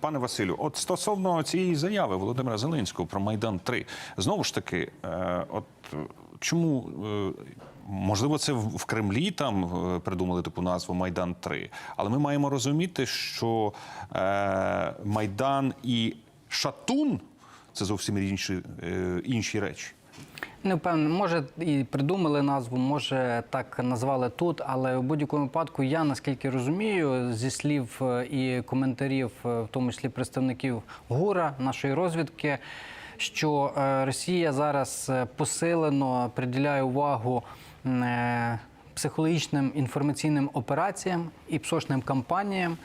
Пане Василю, от стосовно цієї заяви Володимира Зеленського про Майдан 3 знову ж таки, е, от чому е, можливо це в Кремлі там е, придумали таку назву Майдан 3 але ми маємо розуміти, що Майдан і Шатун це зовсім інші, інші речі. Не впевнений, може і придумали назву, може так назвали тут, але в будь-якому випадку я наскільки розумію зі слів е, і коментарів, е, в тому числі представників ГУРа нашої розвідки, що е, Росія зараз посилено приділяє увагу психологічним інформаційним операціям і псошним кампаніям.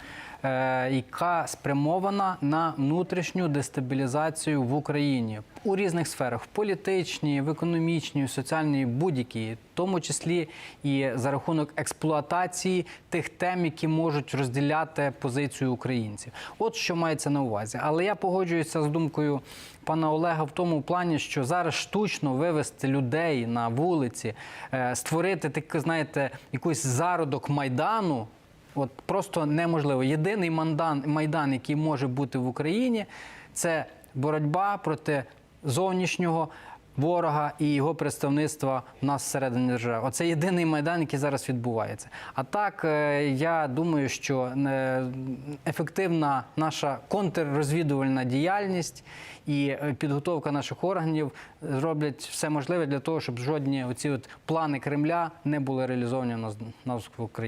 Е, Яка спрямована на внутрішню дестабілізацію в Україні у різних сферах: політичній, в економічній, соціальній, будь-якій, в тому числі і за рахунок експлуатації тих тем, які можуть розділяти позицію українців. От що мається на увазі. Але я погоджуюся з думкою пана Олега в тому плані, що зараз штучно вивести людей на вулиці, е, створити таке, знаєте, якийсь зародок майдану. От просто неможливо. Єдиний мандан, майдан, який може бути в Україні, це боротьба проти зовнішнього ворога і його представництва в нас всередині держави. Оце єдиний майдан, який зараз відбувається. А так е, я думаю, що е, ефективна наша контррозвідувальна діяльність і е, підготовка наших органів зроблять все можливе для того, щоб жодні оці от плани Кремля не були реалізовані у нас в Україні.